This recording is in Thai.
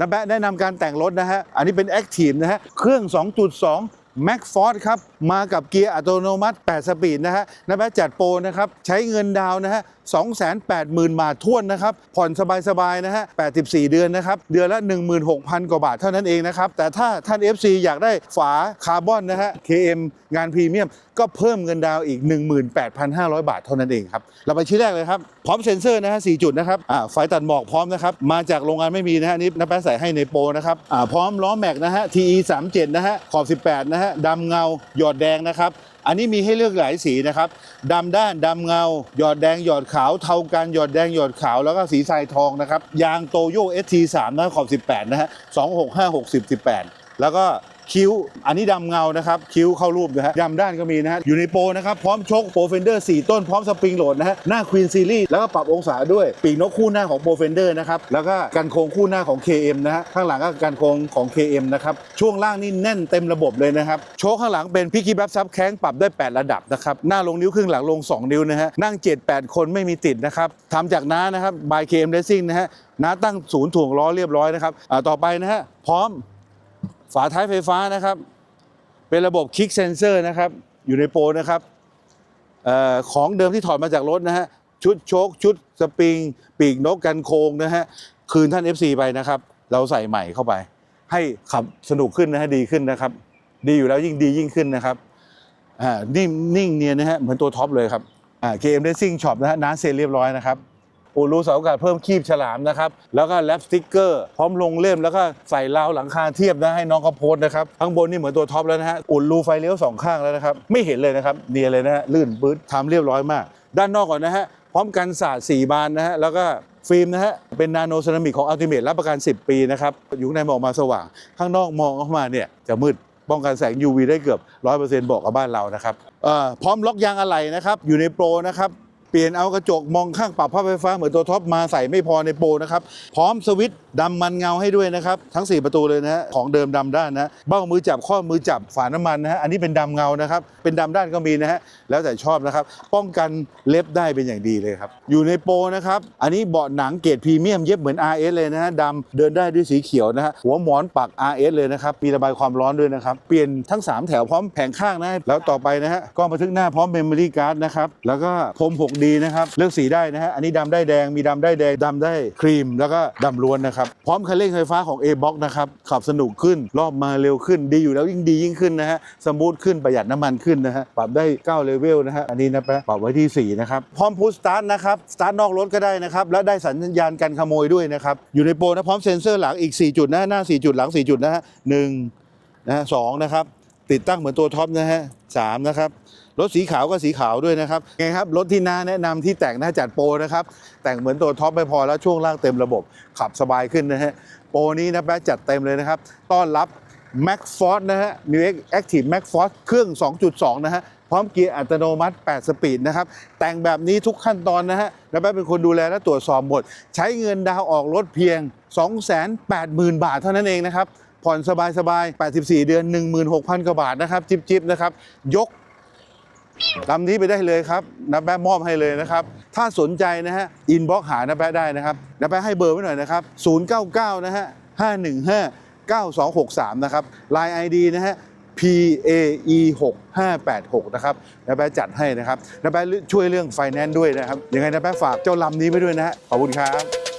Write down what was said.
นะแบะแนะนำการแต่งรถนะฮะ อันนี้เป็น Active นะฮะ เครื่อง 2.2 Max Force ครับ มากับเกียร์อัตโนมัติ 8 สปีดนะฮะนะแบะจัดโปรนะครับ ใช้เงินดาวนะฮะ 280,000 บาทท้วนนะครับ ผ่อนสบายๆนะฮะ 84 เดือนนะครับ เดือนละ 16,000 กว่าบาทเท่านั้นเองนะครับ แต่ถ้าท่าน FC อยากได้ฝาคาร์บอนนะฮะ KM งานพรีเมียม ก็เพิ่มเงินดาวอีก 18,500 บาทเท่านั้นเองครับ เราไปชิ้นแรกเลยครับ พร้อมเซ็นเซอร์นะฮะ 4 จุดนะครับ อ่า ไฟตัดหมอกพร้อมนะครับ มาจากโรงงานไม่มีนะฮะนี่น้าแป๊ะใส่ให้ในโปรนะครับ อ่า พร้อมล้อแม็กนะฮะ TE 37นะฮะ ขอบ 18 นะฮะดำเงาหยอดแดงนะครับ อันนี้มีให้เลือกหลายสีนะครับดำด้านดำเงา หยอดแดงหยอดขาวเทากันหยอดแดงหยอดขาวแล้วก็สีทรายทองนะครับยางโตโย ST3 นะขอบ 18 นะฮะ 265 60 18 แล้วก็ คิ้ว อันนี้ดำเงานะครับ คิ้วเข้ารูปนะฮะดำด้านก็มีนะฮะ อยู่ในโปรนะครับ พร้อมชกโปรเฟนเดอร์4ต้น พร้อมสปริงโหลดนะฮะ หน้าควีนซีรีส์แล้วก็ปรับองศาด้วย ปีกนกคู่หน้าของโปรเฟนเดอร์นะครับ แล้วก็กันโครงคู่หน้าของ KM นะฮะ ข้างหลังก็กันโครงของ KM นะครับ ช่วงล่างนี่แน่นเต็มระบบเลยนะครับ โชว์ข้างหลังเป็นพิกกี้แบ็ซับแข้งปรับได้ 8 ระดับนะครับ หน้าลงนิ้วครึ่งหลังลง 2 นิ้วนะฮะ นั่ง 7-8 คนไม่มีติดนะครับทำจากน้านะครับ by KM Racing นะฮะน้าตั้งศูนย์ถ่วงล้อเรียบร้อยนะครับอ่าต่อไปนะฮะพร้อม ฝาท้ายไฟฟ้านะครับ เป็นระบบคิกเซนเซอร์นะครับ อยู่ในโปรนะครับออของเดิมที่ถอดมาจากรถนะฮะชุดโชคชุดสปริง ปีกนกกันโคงนะฮะคืนท่าน FC ไปนะครับ เราใส่ใหม่เข้าไป ให้ขับสนุกขึ้นนะฮะดีขึ้นนะครับ ดีอยู่แล้วยิ่งดียิ่งขึ้นนะครับอ่านิ่มนิ่งเนียนนะฮะเหมือนตัวท็อปเลยครับอ่า KM Racing Shop นะฮะน้าเซ็นเรียบร้อยนะครับ ปูรูเสาอากาศเพิ่มคีบฉลามนะครับ แล้วก็แรปสติ๊กเกอร์ พร้อมลงเล่มแล้วก็ใส่ราวหลังคาเทียบนะให้น้องเขาโพสนะครับ ข้างบนนี่เหมือนตัวท็อปแล้วนะฮะ อุ่นรูไฟเลี้ยวสองข้างแล้วนะครับ ไม่เห็นเลยนะครับ เนียเลยนะฮะ ลื่นปื๊ดทำเรียบร้อยมาก ด้านนอกก่อนนะฮะ พร้อมกันศาสาด4บานนะฮะ แล้วก็ฟิล์มนะฮะ เป็นนาโนเซรามิกของอัลติเมทรับประกัน 10 ปีนะครับ อยู่ในมองมาสว่าง ข้างนอกมองออกมาเนี่ยจะมืดป้องกันแสง UV ได้เกือบ 100%บอกกับบ้านเรานะครับเอ่อพร้อมล็อกยางอะไหล่นะครับอยู่ในโปรนะครับ เปลี่ยนเอากระจกมองข้างปรับภาพไฟฟ้าเหมือนตัวท็อปมาใส่ไม่พอในโปรนะครับพร้อมสวิตช์ดำมันเงาให้ด้วยนะครับทั้ง 4 ประตูเลยนะฮะของเดิมดำด้านนะเบ้ามือจับข้อมือจับฝาน้ำมันนะฮะอันนี้เป็นดำเงานะครับเป็นดำด้านก็มีนะฮะแล้วแต่ชอบนะครับป้องกันเล็บได้เป็นอย่างดีเลยครับอยู่ในโปรนะครับอันนี้เบาะหนังเกรดพรีเมียมเย็บเหมือน RS เลยนะฮะดำเดินได้ด้วยสีเขียวนะฮะหัวหมอนปัก RS เลยนะครับมีระบายความร้อนด้วยนะครับเปลี่ยนทั้ง 3 แถวพร้อมแผงข้างนะแล้วต่อไปนะฮะกล้องบันทึกหน้าพร้อมเมมโมรี่การ์ดนะครับแล้วก็พรม 6D นะครับ เลือกสีได้นะฮะ อันนี้ดำได้แดง มีดำได้แดงดำได้ครีม แล้วก็ดำล้วนนะครับ พร้อมคันเร่งไฟฟ้าของ A-Box นะครับ ขับสนุกขึ้น รอบมาเร็วขึ้น ดีอยู่แล้วยิ่งดียิ่งขึ้นนะฮะ สมูทขึ้น ประหยัดน้ำมันขึ้นนะฮะ ปรับได้9เลเวลนะฮะ อันนี้นะปะปรับไว้ที่ 4 นะครับ พร้อมพุชสตาร์ทนะครับ สตาร์ทนอกรถก็ได้นะครับ และได้สัญญาณการขโมยด้วยนะครับ อยู่ในโปรนะพร้อมเซ็นเซอร์หลังอีก 4 จุดนะหน้า 4 จุดหลัง 4 จุดนะฮะหนึ่งนะฮะสองนะครับติดตั้งเหมือนตัวท็อปนะฮะสามนะครับ รถสีขาวก็สีขาวด้วยนะครับไงครับรถที่น้าแนะนำที่แต่งหน้าจัดโปรนะครับ แต่งเหมือนตัวท็อปไม่พอแล้วช่วงล่างเต็มระบบ ขับสบายขึ้นนะฮะโปรนี้นะแป๊ะจัดเต็มเลยนะครับ ต้อนรับ Max Force นะฮะ New X Active Max Force เครื่อง 2.2 นะฮะ พร้อมเกียร์อัตโนมัติ 8 สปีดนะครับ แต่งแบบนี้ทุกขั้นตอนนะฮะแล้วแป๊ะเป็นคนดูแลและตรวจสอบหมด ใช้เงินดาวออกรถเพียง 280,000 บาทเท่านั้นเองนะครับ ผ่อนสบายๆ 84 เดือน 16,000 กว่าบาทนะครับ จิบๆ นะครับ ยก ลำนี้ไปได้เลยครับนะแป๊ะมอบให้เลยนะครับ ถ้าสนใจนะฮะอินบ็อกหานะแป๊ะได้นะครับนะแป๊ะให้เบอร์ไว้หน่อยนะครับ 099 นะฮะ 515 9263 นะครับ Line ID นะฮะ P A E 6586นะครับนะแป๊ะจัดให้นะครับนะแป๊ะช่วยเรื่องไฟแนนซ์ด้วยนะครับ ยังไงนะแป๊ะฝากเจ้าลำนี้ไว้ด้วยนะฮะ ขอบคุณครับ